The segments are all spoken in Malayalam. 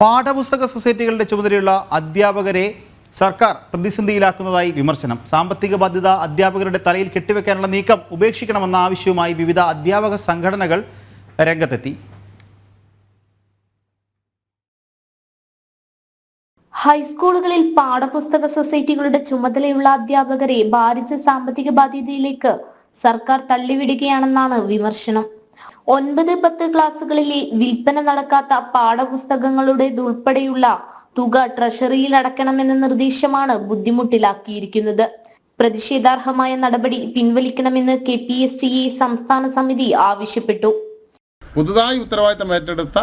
പാഠപുസ്തക സൊസൈറ്റികളുടെ ചുമതലയുള്ള അധ്യാപകരെ സർക്കാർ പ്രതിസന്ധിയിലാക്കുന്നതായി വിമർശനം. സാമ്പത്തിക ബാധ്യത അധ്യാപകരുടെ തലയിൽ കെട്ടിവെക്കാനുള്ള നീക്കം ഉപേക്ഷിക്കണമെന്ന ആവശ്യവുമായി വിവിധ അധ്യാപക സംഘടനകൾ രംഗത്തെത്തി. ഹൈസ്കൂളുകളിൽ പാഠപുസ്തക സൊസൈറ്റികളുടെ ചുമതലയുള്ള അധ്യാപകരെ ഭാരിച്ച സാമ്പത്തിക ബാധ്യതയിലേക്ക് സർക്കാർ തള്ളിവിടുകയാണെന്നാണ് വിമർശനം. ഒൻപത് പത്ത് ക്ലാസ്സുകളിലെ വിൽപ്പന നടക്കാത്ത പാഠപുസ്തകങ്ങളുടേതുൾപ്പെടെയുള്ള തുക ട്രഷറിയിൽ അടക്കണമെന്ന നിർദ്ദേശമാണ് ബുദ്ധിമുട്ടിലാക്കിയിരിക്കുന്നത്. പ്രതിഷേധാർഹമായ നടപടി പിൻവലിക്കണമെന്ന് K P S T A സംസ്ഥാന സമിതി ആവശ്യപ്പെട്ടു. പുതുതായി ഉത്തരവാദിത്തം ഏറ്റെടുത്ത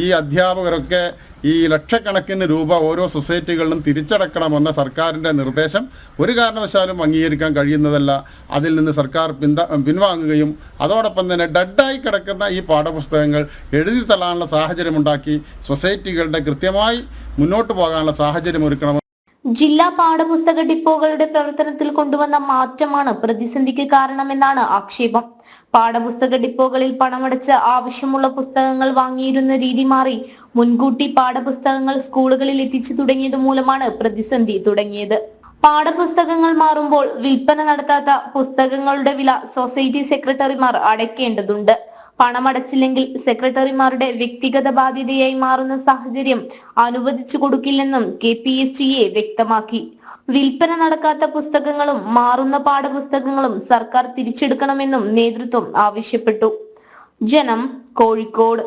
ഈ അധ്യാപകരൊക്കെ ഈ ലക്ഷക്കണക്കിന് രൂപ ഓരോ സൊസൈറ്റികളിലും തിരിച്ചടക്കണമെന്ന സർക്കാരിന്റെ നിർദ്ദേശം ഒരു കാരണവശാലും അംഗീകരിക്കാൻ കഴിയുന്നതല്ല. അതിൽ നിന്ന് സർക്കാർ പിന്ത പിൻവാങ്ങുകയും അതോടൊപ്പം തന്നെ ഡെഡായി കിടക്കുന്ന ഈ പാഠപുസ്തകങ്ങൾ എഴുതി തള്ളാനുള്ള സാഹചര്യമുണ്ടാക്കി സൊസൈറ്റികളുടെ കൃത്യമായി മുന്നോട്ട് പോകാനുള്ള സാഹചര്യം ഒരുക്കണം ജില്ലാ പാഠപുസ്തക ഡിപ്പോകളുടെ പ്രവർത്തനത്തിൽ കൊണ്ടുവന്ന മാറ്റമാണ് പ്രതിസന്ധിക്ക് കാരണമെന്നാണ് ആക്ഷേപം. പാഠപുസ്തക ഡിപ്പോകളിൽ പണമടച്ച് ആവശ്യമുള്ള പുസ്തകങ്ങൾ വാങ്ങിയിരുന്ന രീതി മാറി മുൻകൂട്ടി പാഠപുസ്തകങ്ങൾ സ്കൂളുകളിൽ എത്തിച്ചു തുടങ്ങിയത് മൂലമാണ് പ്രതിസന്ധി തുടങ്ങിയത്. പാഠപുസ്തകങ്ങൾ മാറുമ്പോൾ വിൽപ്പന നടത്താത്ത പുസ്തകങ്ങളുടെ വില സൊസൈറ്റി സെക്രട്ടറിമാർ അടയ്ക്കേണ്ടതുണ്ട്. പണമടച്ചില്ലെങ്കിൽ സെക്രട്ടറിമാരുടെ വ്യക്തിഗത ബാധ്യതയായി മാറുന്ന സാഹചര്യം അനുവദിച്ചു കൊടുക്കില്ലെന്നും കെ പി എസ് എ വ്യക്തമാക്കി. വിൽപ്പന നടക്കാത്ത പുസ്തകങ്ങളും മാറുന്ന പാഠപുസ്തകങ്ങളും സർക്കാർ തിരിച്ചെടുക്കണമെന്നും നേതൃത്വം ആവശ്യപ്പെട്ടു. ജനം കോഴിക്കോട്